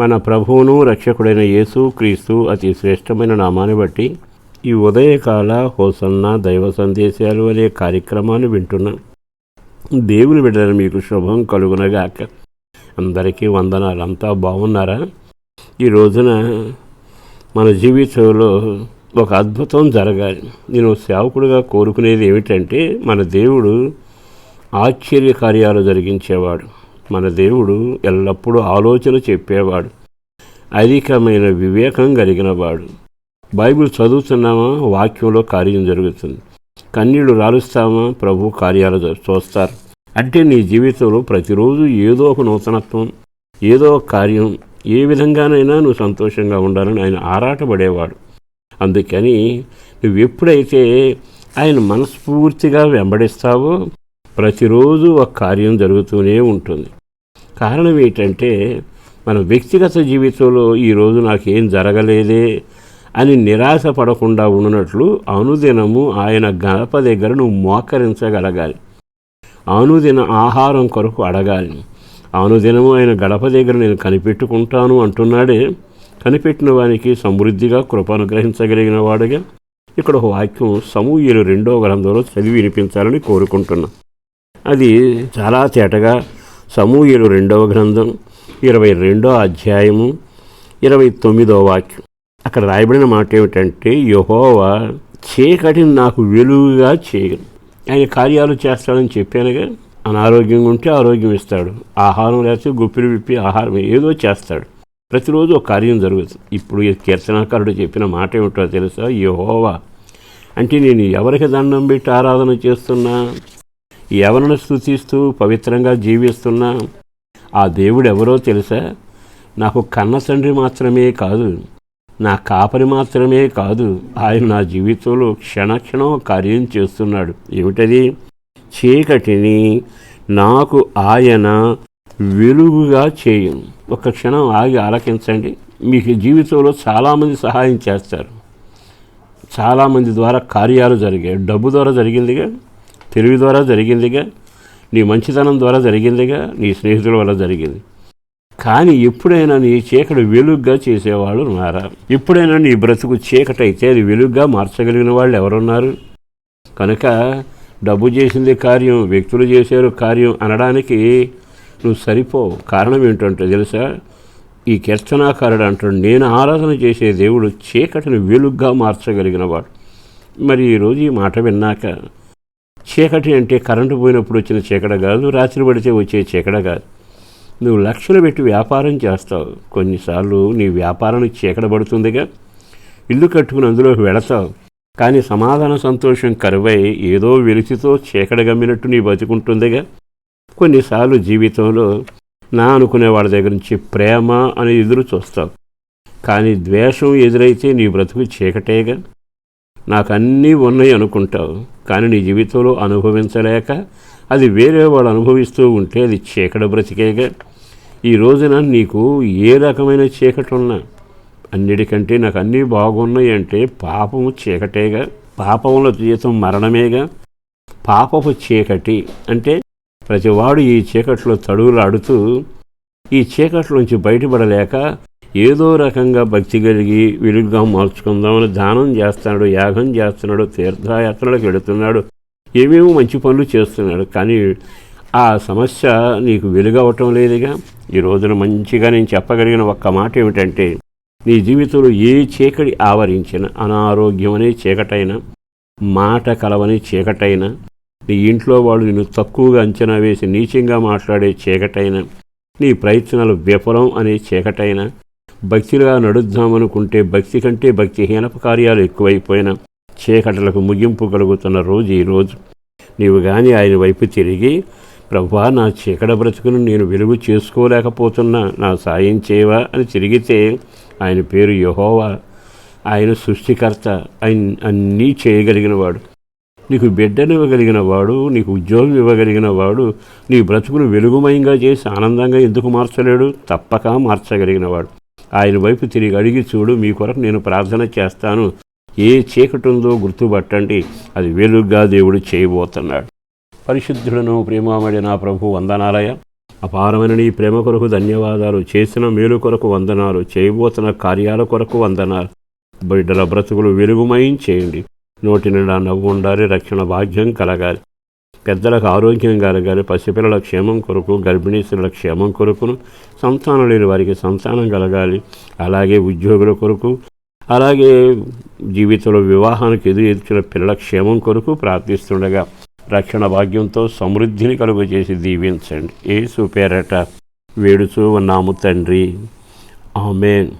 మన ప్రభువును రక్షకుడైన యేసు క్రీస్తు అతి శ్రేష్టమైన నామాన్ని బట్టి ఈ ఉదయకాల హోసన్న దైవ సందేశాలు అనే కార్యక్రమాన్ని వింటున్నాం. దేవుని బిడ్డలను మీకు శుభం కలుగునగాక. అందరికీ వందనాలు అంతా బాగున్నారా? ఈ రోజున మన జీవితంలో ఒక అద్భుతం జరగాలి. నేను సేవకుడిగా కోరుకునేది ఏమిటంటే మన దేవుడు ఆశ్చర్య కార్యాలు జరిగించేవాడు. మన దేవుడు ఎల్లప్పుడూ ఆలోచన చెప్పేవాడు. అధికమైన వివేకం కలిగినవాడు. బైబిల్ చదువుతున్నామా? వాక్యంలో కార్యం జరుగుతుంది. కన్నీళ్ళు రాలుస్తామా? ప్రభు కార్యాలు చూస్తారు. అంటే నీ జీవితంలో ప్రతిరోజు ఏదో ఒక నూతనత్వం ఏదో ఒక కార్యం ఏ విధంగానైనా నువ్వు సంతోషంగా ఉండాలని ఆయన ఆరాటపడేవాడు. అందుకని నువ్వు ఎప్పుడైతే ఆయన మనస్ఫూర్తిగా వెంబడిస్తావో ప్రతిరోజు ఒక కార్యం జరుగుతూనే ఉంటుంది. కారణం ఏంటంటే మన వ్యక్తిగత జీవితంలో ఈరోజు నాకేం జరగలేదే అని నిరాశ పడకుండా ఉన్నట్లు అనుదినము ఆయన గడప దగ్గర నువ్వు మోకరించగలగాలి. అనుదిన ఆహారం కొరకు అడగాలి. అనుదినము ఆయన గడప దగ్గర నేను కనిపెట్టుకుంటాను అంటున్నాడే. కనిపెట్టిన వానికి సమృద్ధిగా కృప అనుగ్రహించగలిగిన వాడుగా ఇక్కడ ఒక వాక్యం సమూహలు రెండో గ్రంథంలో చదివి వినిపించాలని కోరుకుంటున్నా. అది చాలా తేటగా సమూహలు రెండవ గ్రంథం ఇరవై రెండో అధ్యాయము ఇరవై తొమ్మిదో వాక్యం. అక్కడ రాయబడిన మాట ఏమిటంటే యహోవా చీకటిని నాకు వెలుగుగా చేయను. ఆయన కార్యాలు చేస్తాడని చెప్పానుగా? అనారోగ్యంగా ఉంటే ఆరోగ్యం ఇస్తాడు. ఆహారం లేకపోతే గుప్పిలు విప్పి ఆహారం ఏదో చేస్తాడు. ప్రతిరోజు ఒక కార్యం జరుగుతుంది. ఇప్పుడు ఈ కీర్తనాకారుడు చెప్పిన మాట ఏమిటో తెలుసా? యహోవా అంటే నేను ఎవరికి దండం పెట్టి ఆరాధన చేస్తున్నా? ఎవరిని స్థుతిస్తూ పవిత్రంగా జీవిస్తున్నా ఆ దేవుడు ఎవరో తెలుసా? నాకు కన్న తండ్రి మాత్రమే కాదు నా కాపరి మాత్రమే కాదు ఆయన నా జీవితంలో క్షణక్షణం కార్యం చేస్తున్నాడు. ఏమిటది? చీకటిని నాకు ఆయన వెలుగుగా చేయను ఒక క్షణం ఆగి ఆలకించండి. మీకు జీవితంలో చాలామంది సహాయం చేస్తారు. చాలామంది ద్వారా కార్యాలు జరిగాయి. డబ్బు ద్వారా జరిగిందిగా? తెలివి ద్వారా జరిగిందిగా నీ మంచితనం ద్వారా జరిగిందిగా నీ స్నేహితుల వల్ల జరిగింది. కానీ ఎప్పుడైనా నీ చీకటి వెలుగ్గా చేసేవాళ్ళు ఉన్నారా ఎప్పుడైనా నీ బ్రతుకు చీకటి అయితే అది వెలుగ్గా మార్చగలిగిన వాళ్ళు ఎవరున్నారు? కనుక డబ్బు చేసింది కార్యం వ్యక్తులు చేశారు కార్యం అనడానికి నువ్వు సరిపోవు కారణం ఏంటంటే తెలుసా? ఈ కీర్తనాకారుడు అంటాడు నేను ఆరాధన చేసే దేవుడు చీకటిని వెలుగ్గా మార్చగలిగినవాడు మరి ఈరోజు ఈ మాట విన్నాక చీకటి అంటే కరెంటు పోయినప్పుడు వచ్చిన చీకట కాదు రాత్రి పడితే వచ్చే చీకట కాదు. నువ్వు లక్షలు పెట్టి వ్యాపారం చేస్తావు. కొన్నిసార్లు నీ వ్యాపారానికి చీకట పడుతుందిగా. ఇల్లు కట్టుకుని అందులోకి వెళతావు. కానీ సమాధాన సంతోషం కరువై ఏదో వెలిసితో చీకట గమ్మినట్టు నీ బతుకుంటుందిగా. కొన్నిసార్లు జీవితంలో నా అనుకునే వాళ్ళ దగ్గర నుంచి ప్రేమ అని ఎదురు చూస్తావు. కానీ ద్వేషం ఎదురైతే నీ బ్రతుకు చీకటేగా. నాకు అన్నీ ఉన్నాయి అనుకుంటావు కానీ నీ జీవితంలో అనుభవించలేక అది వేరే వాళ్ళు అనుభవిస్తూ ఉంటే అది చీకటి బ్రతికేగా. ఈ రోజున నీకు ఏ రకమైన చీకటి ఉన్నా అన్నిటికంటే నాకు అన్నీ బాగున్నాయి అంటే పాపము చీకటేగా పాపంలో జీతం మరణమేగా. పాపపు చీకటి అంటే ప్రతివాడు ఈ చీకట్లో తడువులాడుతూ ఈ చీకట్లోంచి బయటపడలేక ఏదో రకంగా భక్తి కలిగి వెలుగుగా మార్చుకుందామని దానం చేస్తున్నాడు యాగం చేస్తున్నాడు తీర్థయాత్రలకు వెళుతున్నాడు. ఏమేమో మంచి పనులు చేస్తున్నాడు. కానీ ఆ సమస్య నీకు వెలుగవటం లేదుగా? ఈ రోజున మంచిగా నేను చెప్పగలిగిన ఒక్క మాట ఏమిటంటే నీ జీవితంలో ఏ చీకటి ఆవరించిన అనారోగ్యం అనే చీకటైనా మాట కలవని చీకటైనా నీ ఇంట్లో వాళ్ళు నిన్ను తక్కువగా అంచనా వేసి నీచంగా మాట్లాడే చీకటైన నీ ప్రయత్నాలు విఫలం అనే చీకటైనా భక్తిగా నడుద్దామనుకుంటే భక్తి కంటే భక్తిహీనప కార్యాలు ఎక్కువైపోయిన చీకటలకు ముగింపు కలుగుతున్న రోజు ఈరోజు నీవు కానీ ఆయన వైపు తిరిగి ప్రభా నా చీకట బ్రతుకును నేను వెలుగు చేసుకోలేకపోతున్నా నా సాయం చేయవా? అని తిరిగితే ఆయన పేరు యహోవా. ఆయన సృష్టికర్త ఆయన అన్నీ చేయగలిగినవాడు. నీకు బిడ్డను ఇవ్వగలిగిన వాడు నీకు ఉద్యోగం ఇవ్వగలిగిన వాడు నీ బ్రతుకును వెలుగుమయంగా చేసి ఆనందంగా ఎందుకు మార్చలేడు? తప్పక మార్చగలిగినవాడు. ఆయన వైపు తిరిగి అడిగి చూడు మీ కొరకు నేను ప్రార్థన చేస్తాను. ఏ చీకటి ఉందో గుర్తుపట్టండి అది వెలుగ్గా దేవుడు చేయబోతున్నాడు. పరిశుద్ధుడను ప్రేమామడి నా ప్రభు వందనాలయ. అపారమైన నీ ప్రేమ కొరకు ధన్యవాదాలు చేసిన మేలు కొరకు వందనాలు చేయబోతున్న కార్యాల కొరకు వందనాలు. బిడ్డల బ్రతుకులు వెలుగుమయం చేయండి. నోటి నిండా నవ్వు ఉండాలి రక్షణ భాగ్యం కలగాలి. పెద్దలకు ఆరోగ్యం కలగాలి పసిపిల్లల క్షేమం కొరకు గర్భిణీ స్త్రీల క్షేమం కొరకును సంతానం లేని వారికి సంతానం కలగాలి అలాగే ఉద్యోగుల కొరకు అలాగే జీవితంలో వివాహానికి ఎదురు పిల్లల క్షేమం కొరకు ప్రార్థిస్తుండగా రక్షణ భాగ్యంతో సమృద్ధిని కలుగజేసి దీవించండి. ఏ పేరట వేడుచూ ఉన్నాము తండ్రి. ఆమెన్.